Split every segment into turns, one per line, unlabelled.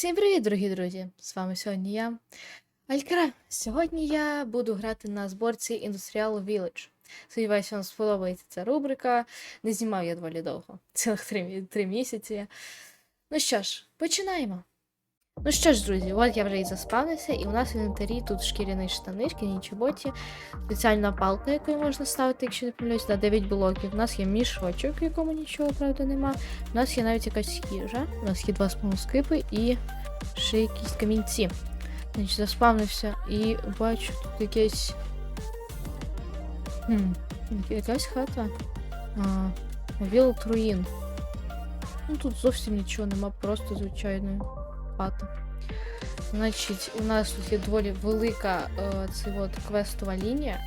Всім привіт, дорогі друзі! З вами сьогодні я, Алькара. Сьогодні я буду грати на зборці Industrial Village. Сподіваюся, вам сподобається ця рубрика. Не знімав я доволі довго, цілих три, три місяці. Ну що ж, починаємо. Ну що ж, друзі, от я вже і заспавнився, і у нас в інвентарі тут шкіряні штани, шкіряні чоботі, спеціальна палка, яку можна ставити, якщо не помиляюсь, на 9 блоків. У нас є мішочок, в якому нічого, правда, нема. У нас є навіть якась їжа. У нас є два спонскипи і ще якісь камінці. Значить, заспавнився і бачу тут якесь. Хм, якась хата. А, Віл Труїн. Ну тут зовсім нічого нема, просто звичайна хата. Значить, у нас тут є доволі велика е, це от квестова лінія.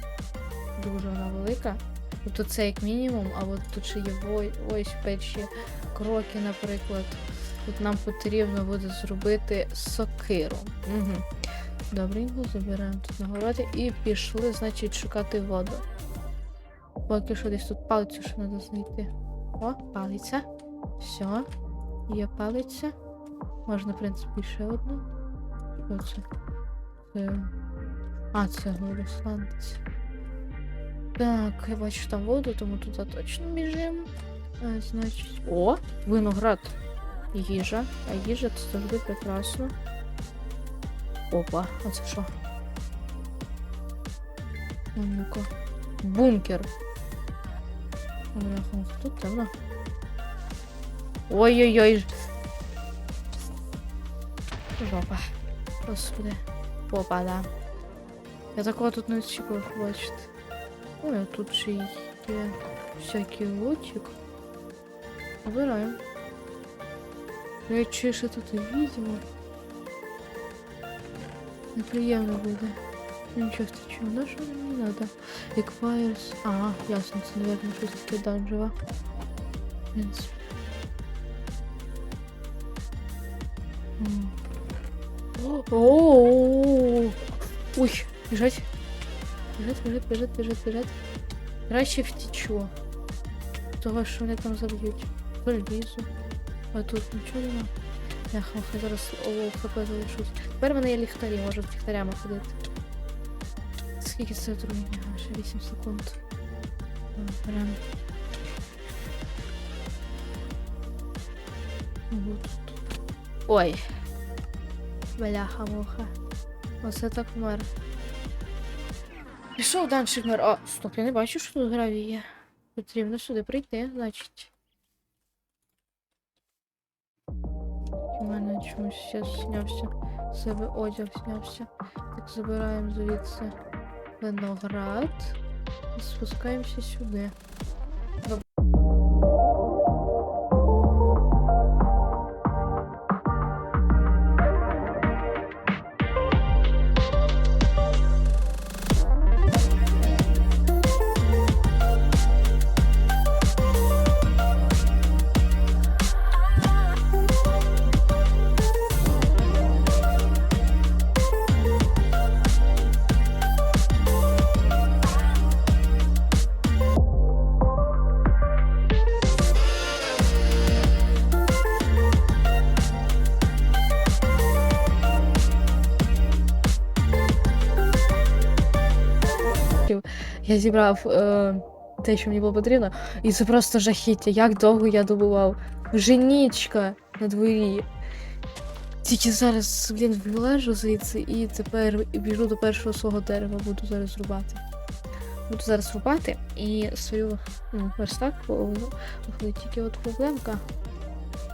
Дуже вона велика. Тобто це як мінімум, а от тут ще є ось перші кроки, наприклад. Тут нам потрібно буде зробити сокиру. Угу. Добренько, забираємо тут нагороди і пішли, значить, шукати воду. Поки що десь тут палицю ще треба знайти. О, палиця. Все. Є палиця. Можна, в принципі, ще одну. Що це? Це. А, це горисланець. Так, я бачу там воду, тому туди точно біжимо. А, значить. О, виноград. Їжа. А їжа це завжди прекрасно. Опа, а це що? Ну-ка. Бункер. Бляха, тут темно. Ой-ой-ой. Жопа. Господи. Опа, да. Я такого тут не очікував побачити. Ой, а тут ще є всякий лотик. Обираємо. Я чую, що тут і відео. Неприємно буде. Ну нічого втечу, ну що мені надо. Requires... Ага, ясно, це, наверное, щось таке данжеве. В принципі. О-о-о-о! Ой, біжать. Біжать, біжать, біжать, біжать, біжать. Краще втічу. Того, що вони там заб'ють. Полізу. А тут нічого нема. Яха, хай зараз олов хп залишусь. Тепер в мене є ліхтарі, можу з ліхтарями ходити. Скільки це отруєння? А, Ще 8 секунд. Прям. Ой. Бляха-муха. Оце так вмер. Пішов далі вмер. А, стоп, я не бачу, що тут гравій є. Потрібно сюди прийти, значить. У мене чомусь ще знявся. Себе одяг знявся. Так, забираємо звідси виноград. І спускаємося сюди. Я зібрав е, те, що мені було потрібно, і це просто жахіття. Як довго я добував. Вже нічка на дворі. Тільки зараз, блін, вилежу звідси і тепер біжу до першого свого дерева, буду зараз рубати. Буду зараз рубати і свою ну, верстак тільки от проблемка.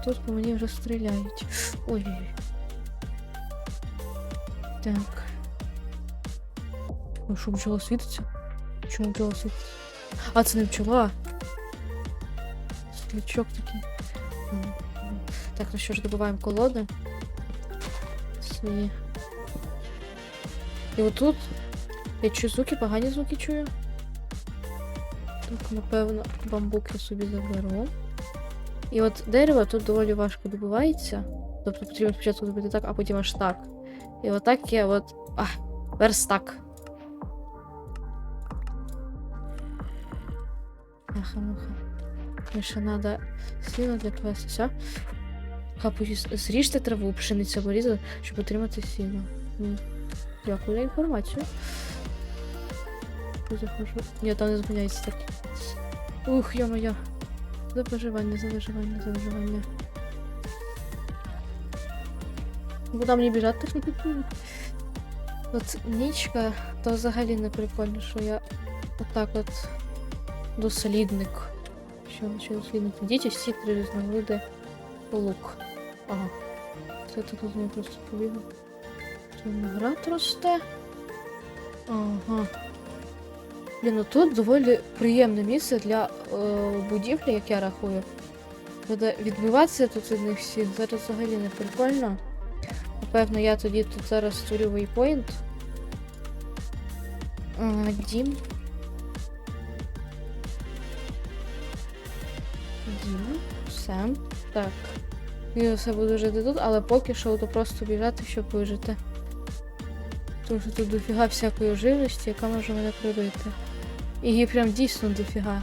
Тут по мені вже стріляють. Ой-ой-ой. Так. Ой, що бджола світиться? Бджола світиться? А, це не бджола. Світлячок такий. Так, ну що ж, добуваємо колоди. Свої. І отут я чую звуки, погані звуки чую. Так, напевно, бамбук я собі заберу. І от дерево тут доволі важко добувається. Тобто потрібно спочатку зробити так, а потім аж так. І отак я от. А, верстак. Аха-муха. Мне ще надо сила для квеста. Все. Хапу, зріжте траву, пшениця порізати, щоб отримати сіно. Дякую за інформацію. Заходжу. Ні, там не зупиняється так. Ух, йо-моє. За виживання, за виживання, за виживання. Куди мені біжати? От нічка, то взагалі не прикольно, що я отак от дослідник. Що, що дослідник? Діти всі три різновиди лук. Ага. Це тут нього просто побігав. Виноград росте. Ага. Блін, ну тут доволі приємне місце для е, будівлі, як я рахую. Буде відбиватися тут від них всіх. Зараз взагалі не прикольно. Напевно, я тоді тут зараз створю вейпоінт. Дім. Все. Так. Я все буду жити тут, але поки що то просто біжати, щоб вижити. Тому що тут дофіга всякої живності, яка може мене прибити. І її прям дійсно дофіга.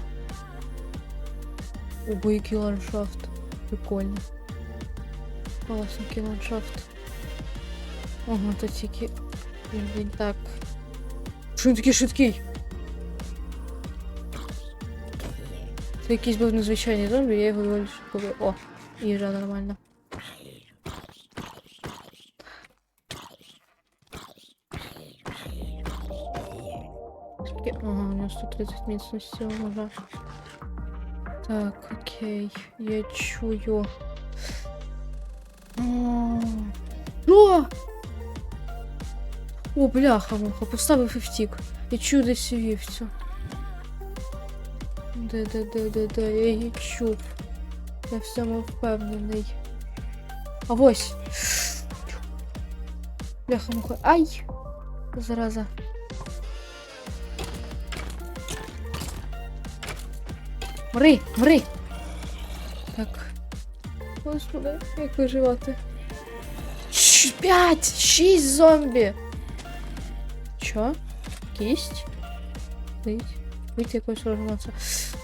Ого, який ландшафт. Прикольно. Класненький ландшафт. Ага, тут тільки. Так. Що він такий швидкий? Це якийсь був незвичайний зомбі, я його швидко. О, їжа нормальна. Ага, у нього 130 міцності може. Так, окей. Я чую. Що? О, бляха, муха, поставив і втік. Я чую десь вівцю. Де, я її. Я в цьому впевнений. А ось. Бляха, муха. Ай! Зараза. Мри, мри! Так. Господи, як виживати? П'ять! Шість зомбі! Чо? Кість? Вийти якось розмовця.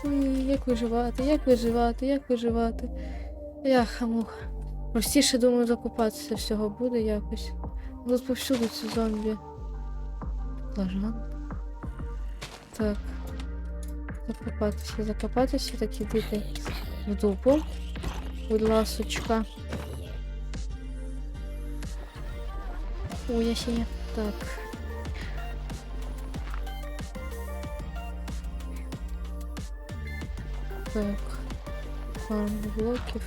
Ой, як виживати, як виживати, як виживати. Яха муха. Простіше, думаю, закупатися всього буде якось. Тут повсюди ці зомбі. Лажан. Так. Закопатися, закопатися, так ідити в дупу. Будь ласочка. Ой, я. Так. Так. Фарм блоків.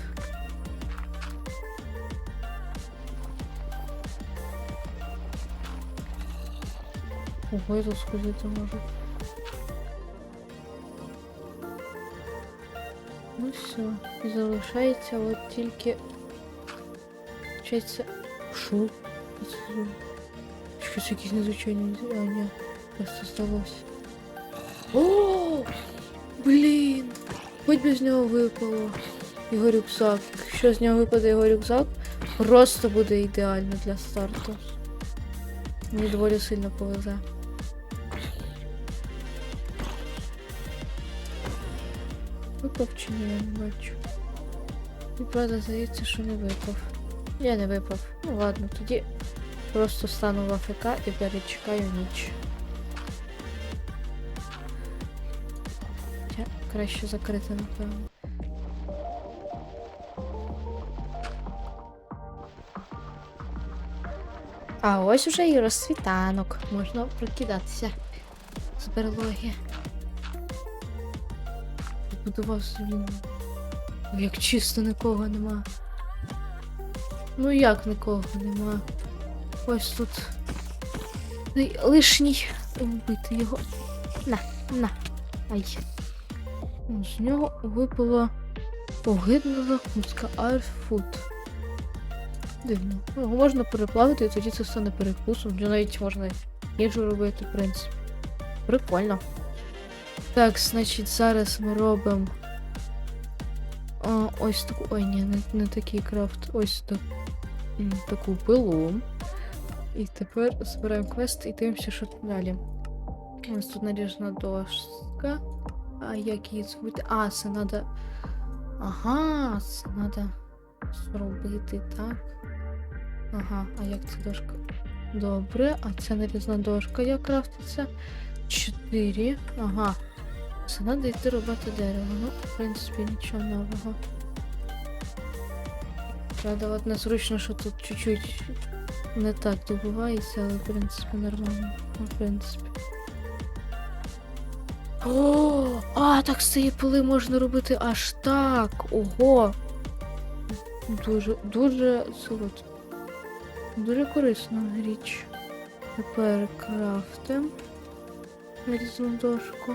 Ого, я тут сходити можу. Ну все. І залишається от тільки. Вчиться. Шо? Що це за- Щось якісь незвичайні. А, ні. Просто здалося. О! Блін! Би з нього випало його рюкзак. Якщо з нього випаде його рюкзак, просто буде ідеально для старту. Мені доволі сильно повезе. Випав чи ні, я не бачу. І правда здається, що не випав. Я не випав. Ну ладно, тоді просто стану в АФК і перечекаю ніч. Краще закрити, напевно. А ось уже і розсвітанок. Можна прокидатися з берлоги. Будувався він. Як чисто нікого нема. Ну як нікого нема? Ось тут. Лишній вбити його. На, на. Ай. З нього випала огидна закуска Альфуд. Дивно. Ну, Його можна переплавити, і тоді це стане перекусом. Навіть можна їжу робити, в принципі. Прикольно. Так, значить, зараз ми робимо. А, ось таку. Ой, ні, не, не такий крафт. Ось так, таку пилу. І тепер збираємо квест і дивимося, що тут далі. Ось тут наріжена дошка. А як її зробити? А, це треба. Ага, це треба зробити так. Ага, а як ця дошка? Добре, а це нарізна дошка, як крафтиться. Чотири. Ага. Це треба йти робити дерево. Ну, в принципі, нічого нового. Правда, от незручно, що тут чуть-чуть не так добувається, але в принципі нормально. Ну, в принципі. О, а, так з цієї поли можна робити аж так. Ого. Дуже, дуже солодко. Дуже корисна річ. Тепер крафтим різну дошку.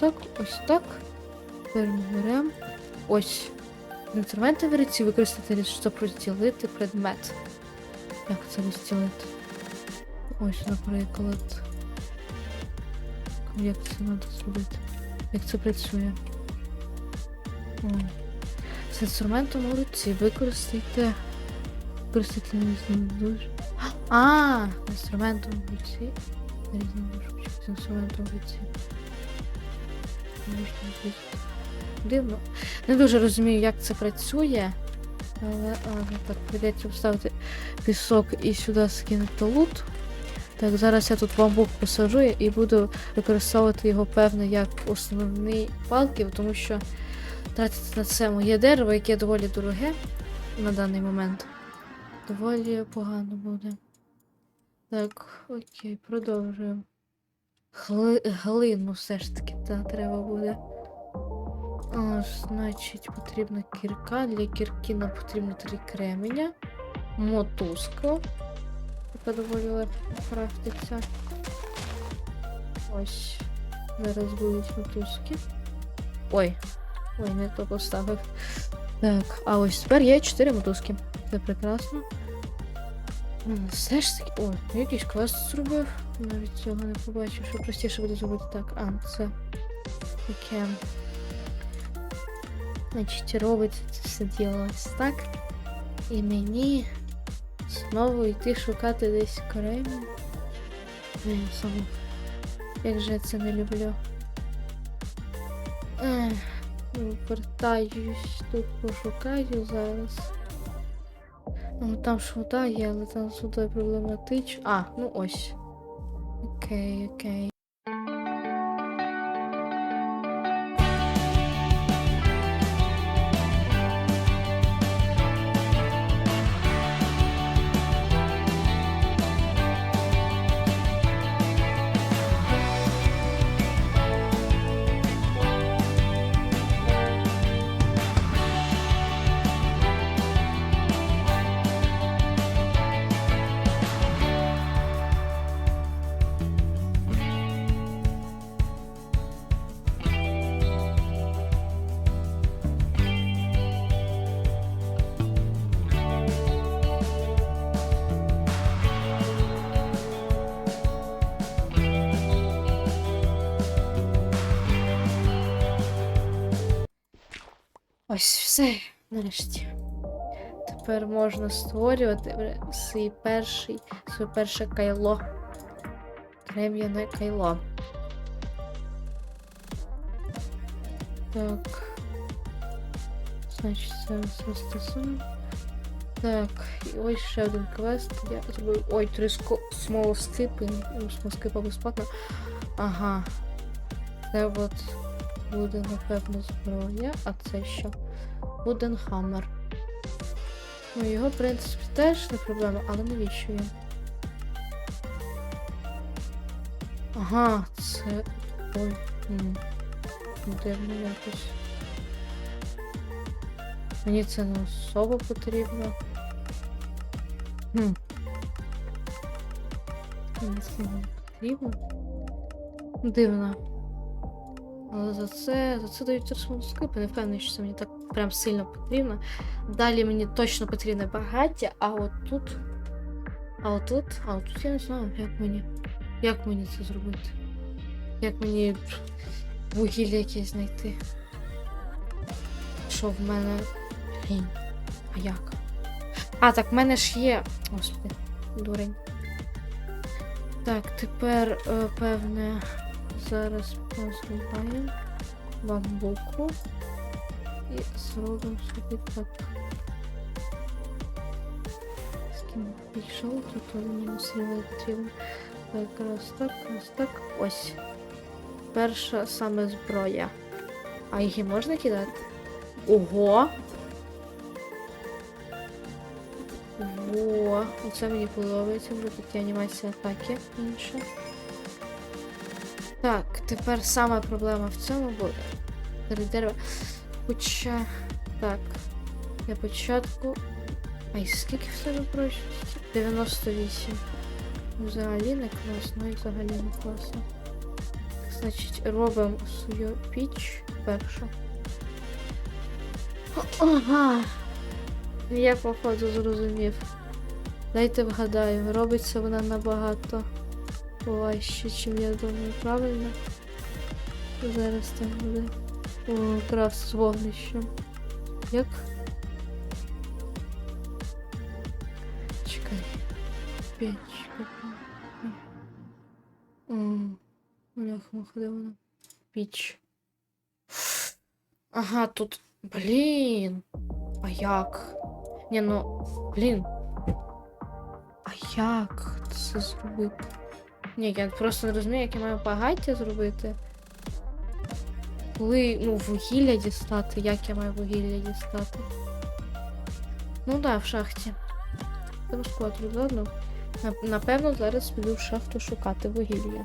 Так, ось так. Тепер ми беремо. Ось. Інструменти в руці використати, щоб розділити предмет. Як це розділити? Ось, наприклад. Як це треба зробити? Як це працює? О. З інструментом у руці використайте. Використайте різну дуже. А, інструментом в руці. Різну дужку. З інструментом в руці. Можна звідти. Дивно. Не дуже розумію, як це працює. Але ладно, так, прийдеться вставити пісок і сюди скинути лут. Так, зараз я тут бамбук посаджу і буду використовувати його, певно, як основний палки, тому що тратити на це моє дерево, яке доволі дороге на даний момент. Доволі погано буде. Так, окей, продовжуємо. Гли... Глину все ж таки та, треба буде. А, значить, потрібна кірка. Для кірки нам потрібно три кременя. Мотузка. Легко крафтиться. Ось. Зараз будуть мотузки. Ой. Ой, не то поставив. Так, а ось тепер є 4 мотузки. Це прекрасно. Все ж таки. О, якийсь квест зробив. Навіть цього не побачив, що простіше буде зробити так. А, це. Таке. Значить, робиться це все діло так. І мені знову йти шукати десь кремінь. Блін, саме. Як же я це не люблю. Ех, ну, вертаюсь, тут пошукаю зараз. Ну, там вода є, але там водою проблематично. А, ну ось. Окей, окей. Ось все, нарешті. Тепер можна створювати свій перший, своє перше кайло. Крем'яне кайло. Так. Значить, це застосуємо. Так, і ось ще один квест. Я зробив. Ой, три смолоскипи. Ну, смолоскипа безплатно. Ага. Це от буде, напевно, зброя, а це що? Вуден Хаммер. Ну, його, в принципі, теж не проблема, але навіщо він? Ага, це. Ой, м, дивно якось. Мені це не особо потрібно. Хм. Мені це не потрібно. Дивно. Але за це, за це дають термоскопи, не впевнений, що це мені так прям сильно потрібно. Далі мені точно потрібне багаття, а от тут. А от тут, а от тут я не знаю, як мені. Як мені це зробити? Як мені вугілля якесь знайти? Що в мене. Блін. А як? А, так в мене ж є. Господи, дурень. Так, тепер, е, певне. Зараз позбуваємо бамбуку. і зробимо собі так. З ким пішов, тут он мінус потрібно. Так, раз так, раз так. Ось. Перша саме зброя. А її можна кидати? Ого! Во, оце мені подобається, бо тут є анімація атаки інша. Тепер сама проблема в цьому, бо три дерева. Хоча. Так. Для початку. Ай, скільки в тебе прочності? 98. Взагалі не класно, і взагалі не класно. Значить, робимо свою піч першу. Ага. Я походу зрозумів. Дайте вгадаю, робиться вона набагато важче, чим я думаю, правильно? Зараз там буде. О, крафт з вогнищем. Як? Чекай. Печка. Бляха, де вона? Піч. Ага, тут. Блін. А як? Ні, ну. Блін. А як це зробити? Ні, я просто не розумію, як я маю багаття зробити. Коли, ну, вугілля дістати, як я маю вугілля дістати? Ну да, в шахті. Скотрю, ладно. Напевно, зараз піду в шахту шукати вугілля.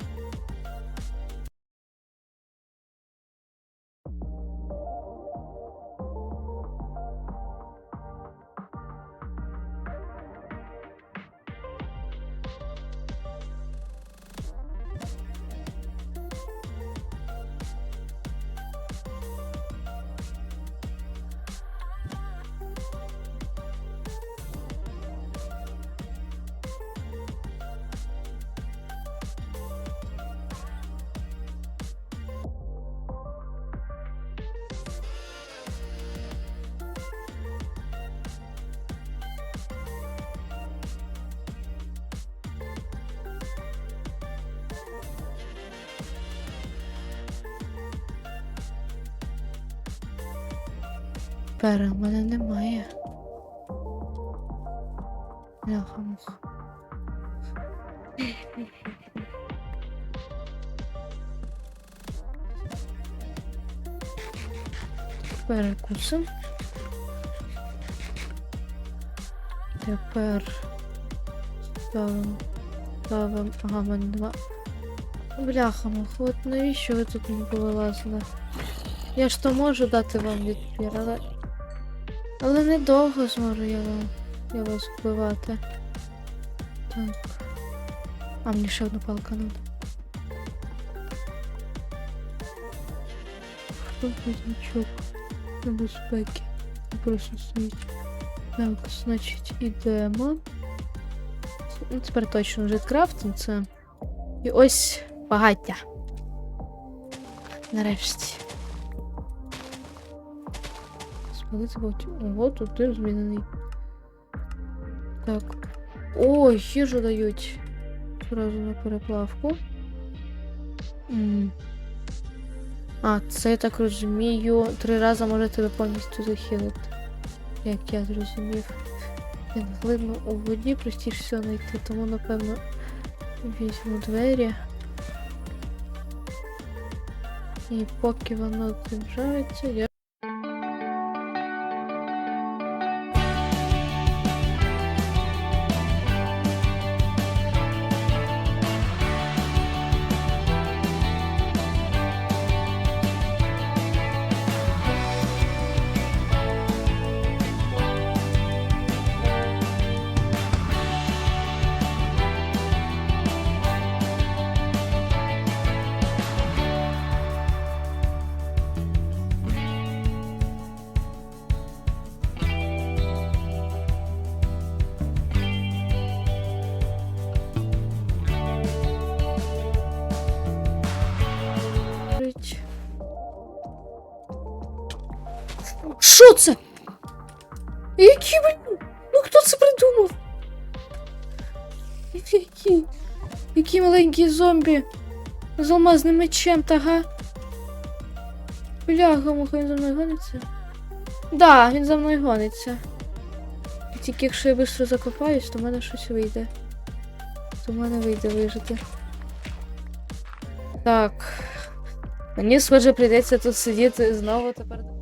Пера в мене немає. Бляха муха. Перекусим. Тепер ставимо. Ставимо. Ага, мене два. Бляха муха, от навіщо ви тут не повилазили? Я ж то можу дати вам відпір, але. Але недовго зможу я я вас. Так. А мені ще одну палку надо. Значок небезпеки? Просто стоїть. Так, значить, ідемо. Ну, тепер точно вже крафтим це. І ось багаття. Нарешті. Вогонь. Ого, тут тир змінений. Так. О, їжу дають. Зразу на переплавку. М. А, це я так розумію. Три рази може тебе повністю захилити. Як я зрозумів. Він глибно у воді простіше всього знайти, тому напевно візьму двері. І поки воно зібжається, я. Що це? Які, блін? Ну хто це придумав? Які? Які маленькі зомбі з алмазним мечем, тага? Бляга, муха він за мною гониться. Да, він за мною гониться. Тільки якщо я швидко закопаюсь, то в мене щось вийде. То в мене вийде вижити. Так. Мені, схоже, прийдеться тут сидіти знову тепер.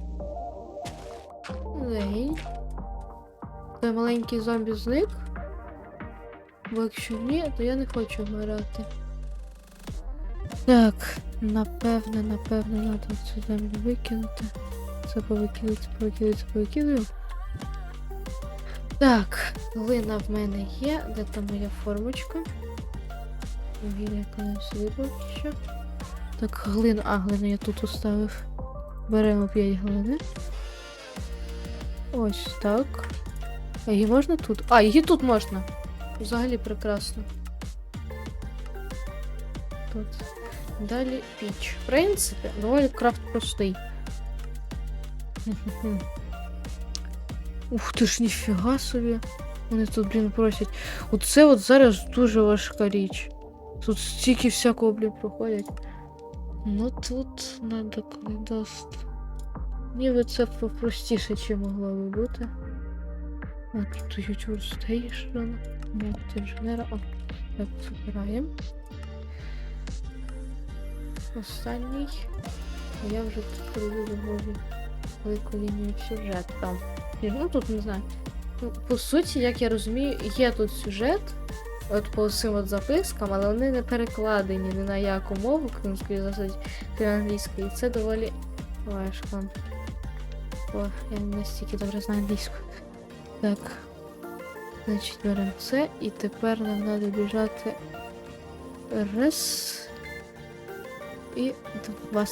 Лень. Той маленький зомбі зник. Бо якщо ні, то я не хочу вмирати. Так, напевне, напевне, треба цю землю викинути. Це повикидується, повикидується, повикидую. Так, глина в мене є. Де там моя формочка? Коли сюди поки що. Так, глину. А, глину я тут оставив. Беремо 5 глини. Ось так. А її можна тут? А, її тут можна. Взагалі прекрасно. Тут. Далі піч. В принципі, доволі крафт простий. Ух ти ж, ніфіга собі. Вони тут, блін, просять. Оце от зараз дуже важка річ. Тут стільки всякого, блін, проходять. Ну тут надо клейдаст. Ніби це попростіше, чи могло би бути. О, тут YouTube Station. Інженера. О, так, забираємо. Останній. Я вже тут доволі велику лінію сюжету. Ні, Ну тут не знаю. Ну, по суті, як я розумію, є тут сюжет. От по цим от запискам, але вони не перекладені ні на яку мову, крім скоріше за все, крім англійської. Це доволі важко. О, я не настільки добре знаю англійську. Так. Значить, беремо це, і тепер нам треба біжати. Раз. І два.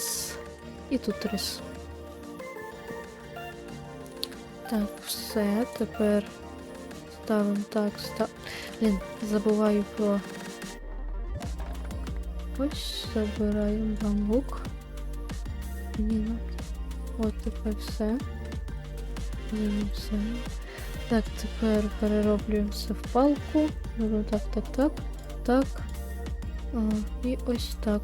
І тут раз. Так, все, тепер ставимо так, став. Блін, забуваю про. Ось забираємо бамбук. Ні, ну. От тепер все. Все. Так, тепер перероблюємо все в палку. Беру так, так, так, так. А, і ось так.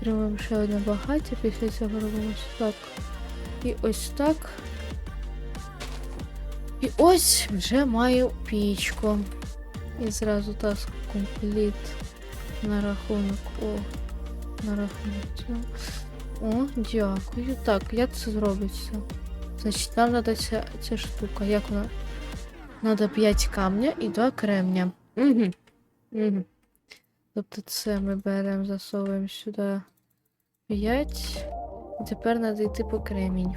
Отримуємо ще одне багаття, після цього робимо ось так. І ось так. І ось вже маю пічку. І зразу таск компліт на рахунок. О, на рахунок цього. О, дякую. Так, як це зробиться? Значить, нам треба ця, ця штука. Як вона? Надо 5 камня і 2 кремня. Угу. Угу. Тобто це ми беремо, засовуємо сюди 5. І тепер треба йти по кремінь.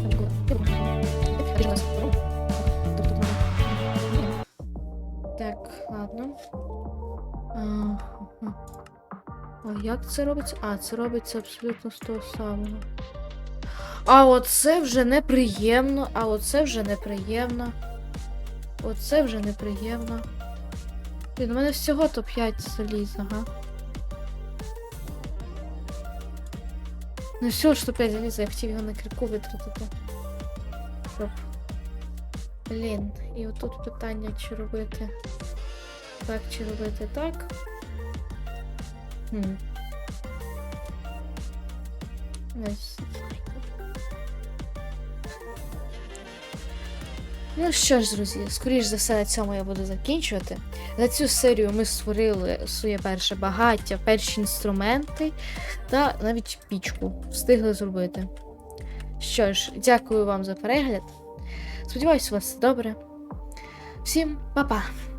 ага. а як це робиться? А, це робиться абсолютно з того самого. А оце вже неприємно, а оце вже неприємно. Оце вже неприємно. Блін, у мене всього то 5 заліз, ага. Ну все, що 5 заліза, я хотів його на кірку витратити. Блін, і отут питання, чи робити так, чи робити так. Хм. Ну що ж, друзі, скоріш за все на цьому я буду закінчувати. За цю серію ми створили своє перше багаття, перші інструменти та навіть пічку встигли зробити. Що ж, дякую вам за перегляд. Сподіваюсь, у вас все добре. Всім па-па!